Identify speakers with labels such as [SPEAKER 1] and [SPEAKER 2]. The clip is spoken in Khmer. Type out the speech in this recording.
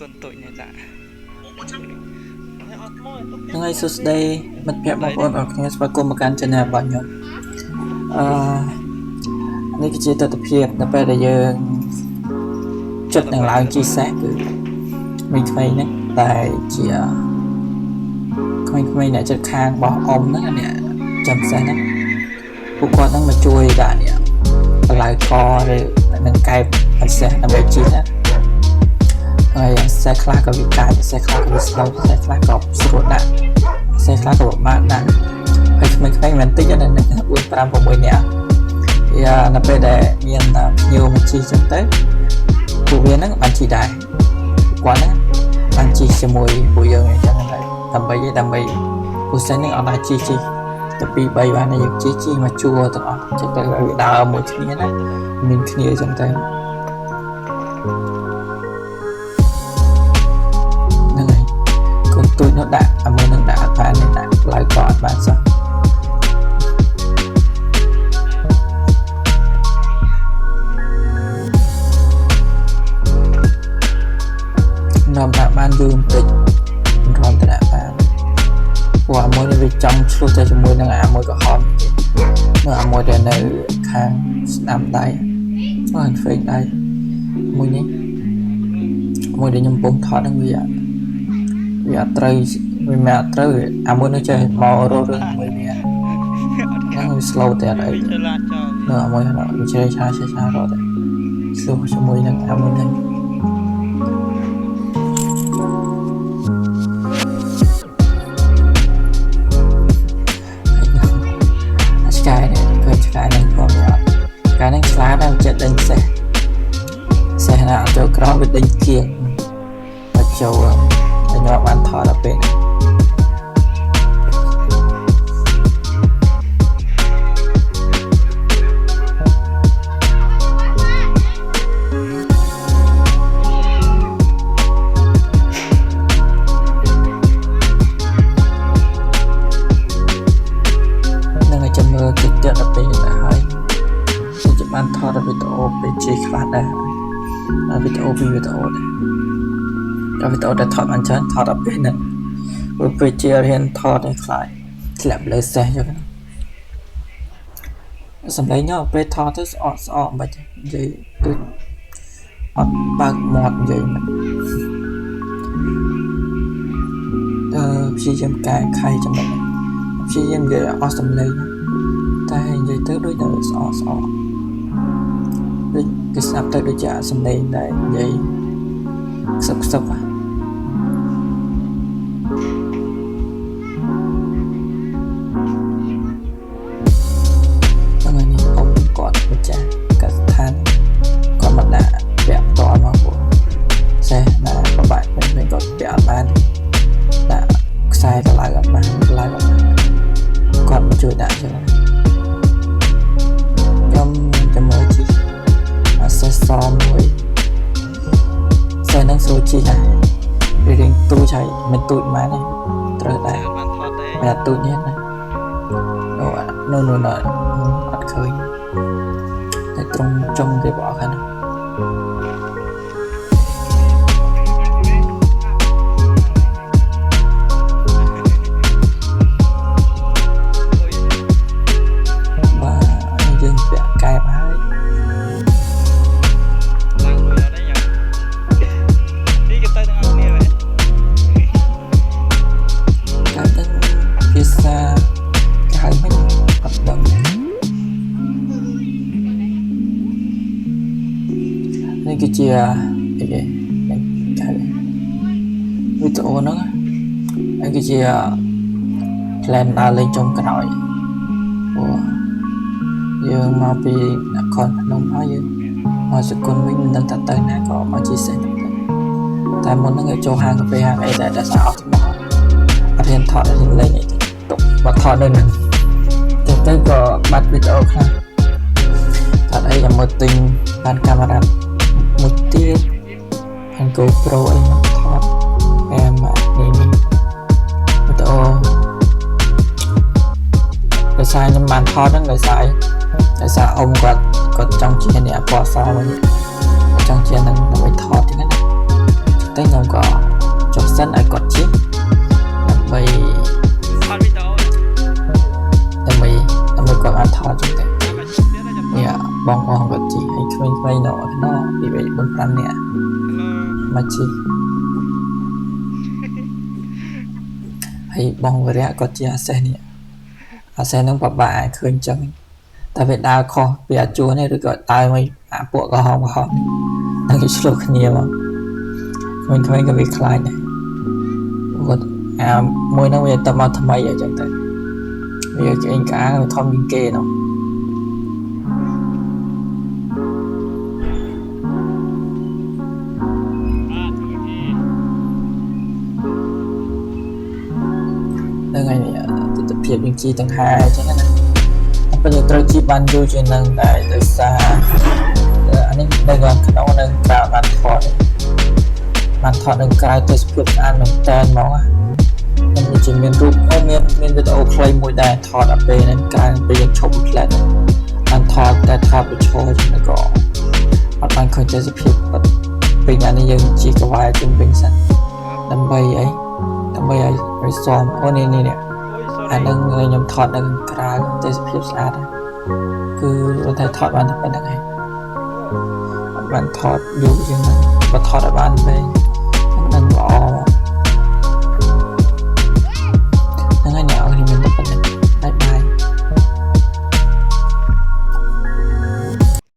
[SPEAKER 1] កូនទូចនេះដាក់អត់មក
[SPEAKER 2] ហ្នឹងហើយសួស្តីមិត្តភ័ក្តិបងប្អូនអរគ្នាស្វាគមន៍មកកាន់ channel របស់ខ្ញុំអឺនេះគឺជាទស្សនវិជ្ជានៅពេលដែលយើងចិត្តនឹងឡើងជីសេះគឺមីថ្មីហ្នឹងតែជាក្មេងៗអ្នកចិត្តខាងរបស់អ៊ំហ្នឹងអ្នកចាំសេះហ្នឹងពួកគាត់ហ្នឹងមកជួយដាក់នេះបលាយកឬនឹងកែបអសេះដើម្បីជីណា ហើយសេះខ្លះក៏វាកាចសេះខ្លះក៏វាស្លោសេះខ្លះក៏ស្រួលដាក់សេះខ្លះក៏ពិបាកដាក់ហើយក្មេងៗមិនតិចណា4 5 6នាក់យ៉ានៅពេលដែលមានភ្ញៀវមកជីចឹងទៅពួកវាហ្នឹងបានជីដែរគាត់ហ្នឹងបានជីជាមួយពួកយើងអញ្ចឹងទៅដើម្បីដើម្បីពូសិនហ្នឹងអត់ដែរជីជីទៅ2 3បានយើងជីជីមកជួទាំងអស់ចឹងទៅឲ្យវាដើរមួយគ្នាណាមានគ្នាចឹងទៅ នាំដាក់បានយូរបន្តិចមិនរំតដាក់បានព្រោះអាមួយនេះវាចង់ឆ្លោះទៅជាមួយនឹងអាមួយក្រហមទៀតនៅអាមួយដែលនៅខាងស្ដាំដៃអត់ហ្វេកដៃមួយនេះមួយដែលខ្ញុំពុំថតហ្នឹងវាវាអត់ត្រូវវាមិនអត់ត្រូវអាមួយនោះចេះមករស់រឿងមួយវាហ្នឹងវា slow តែអត់អី
[SPEAKER 1] ឆ្លាតចោល
[SPEAKER 2] នៅអាមួយហ្នឹងវាចេះឆាឆាឆារត់តែ slow ជាមួយនឹងអាមួយហ្នឹង ឆ្កែនេះក៏វាអត់ឆ្កែនេះឆ្លាតដែរចិត្តដេញសេះសេះណាអត់ចូលក្រោមវាដេញគៀងមកចូលតែញ័របានថតដល់ពេលហ្នឹងនឹង ហើយវីដេអូពីរវីដេអូដែរដល់វីដេអូដែលថតបានច្រើនថតដល់ពេលហ្នឹងព្រោះពេលជិះរៀនថតឲ្យខ្លាចធ្លាក់លើសេះចឹងណាសំឡេងញ៉ោពេលថតទៅស្អកស្អកមិនបាច់និយាយដូចអត់បើកមាត់និយាយមិនអឺព្យាយាមកែខៃចំណុចហ្នឹងព្យាយាមនិយាយឲ្យអស់សំឡេងណាតែនិយាយទៅដូចនៅស្អកស្អកដូច គេស្ដាប់ទៅដូចជាអាសំឡេងដែលនិយាយខ្សឹបខ្សឹបហ៎ហ្នឹង មិនទូចម៉ានទេត្រូវដែរ
[SPEAKER 1] បានថតទេ
[SPEAKER 2] មិនអត់ទូចនេះណាអូនោះនោះនោះអត់ឃើញតែត្រង់ចុងគេបអស់ខាង នេះ
[SPEAKER 1] គឺ
[SPEAKER 2] ជាអីគេនេះគេហៅវីដេអូហ្នឹងនេះគឺជា plan ដើរលេងចុងក្រោយអូយើងមកពីនគរភ្នំហើយយើងមកសកលវិញមិនដឹងថាទៅណាក៏មកជាសេះទៅតែមុនហ្នឹងឲ្យចូលហាងកាហ្វេហាងអីដែលដែលស្អាតអស់ទៅមកអត់ហ៊ានថតអត់ហ៊ានលេងអីទេទុកមកថតនៅហ្នឹងទៅទៅក៏បាត់វីដេអូខ្លះថតអីចាំមើលទិញបានកាមេរ៉ា មួយទៀត Angle Pro អីមកថតអាមកនេះវីដេអូដោយសារខ្ញុំបានថតហ្នឹងដោយសារអីដោយសារអ៊ំគាត់គាត់ចង់ជាអ្នកអបអសារវិញចង់ជានឹងដើម្បីថតទាំងហ្នឹងតែខ្ញុំក៏ចុះសិនឲ្យគាត់ជាដើម្បី
[SPEAKER 1] ថតវីដេអូ
[SPEAKER 2] ដើម្បីដើម្បីគាត់អាចថតចឹងទៅ
[SPEAKER 1] នេះ
[SPEAKER 2] បងអស់គាត់ កជីហើយបងវរៈក៏ជាអាសេះនេះអាសេះនឹងបបាក់ឃើញចឹងតែវាដើរខុសពីអាជួននេះឬក៏ដើរមកអាពួកកំហំកំហំនឹងគេឆ្លោះគ្នាមកក្មេងៗក៏វាខ្លាចដែរគាត់អាមួយហ្នឹងវាទៅមកថ្មីអញ្ចឹងទៅវាគេអញក្អាងវាធំជាងគេនោះ
[SPEAKER 1] ទ
[SPEAKER 2] ស្សនភាពយើងជីទាំងហាអញ្ចឹងណាប៉ុន្តែយើងត្រូវជីបានយូរជាងហ្នឹងដែរដោយសារអឺអានេះនៅខាងក្នុងនឹងក្រៅបានថតបានថតនឹងក្រៅទស្សនភាពស្អាតមែនតើហ្មងណាมันមានជាមានរូបអឺមានមានវីដេអូខ្លីមួយដែរថតដល់ពេលហ្នឹងក្រៅពេលយើងឈប់ផ្លែតបានថតតែថតបញ្ឈរជាងក៏អត់បានឃើញទស្សនភាពបាត់ពេលអានេះយើងជីកវាយជុំវិញសិនដើម្បីអីដើម្បីឲ្យឲ្យសមអូនេះនេះនេះ
[SPEAKER 1] អា
[SPEAKER 2] នឹងខ្ញុំថតនៅក្រៅទេសភាពស្អាតគឺគាត់តែថតបានតែប៉ុណ្្នឹងឯងបានថតយូរជាងហ្នឹងបើថតឲ្យបានពេកហ្នឹងល្អមក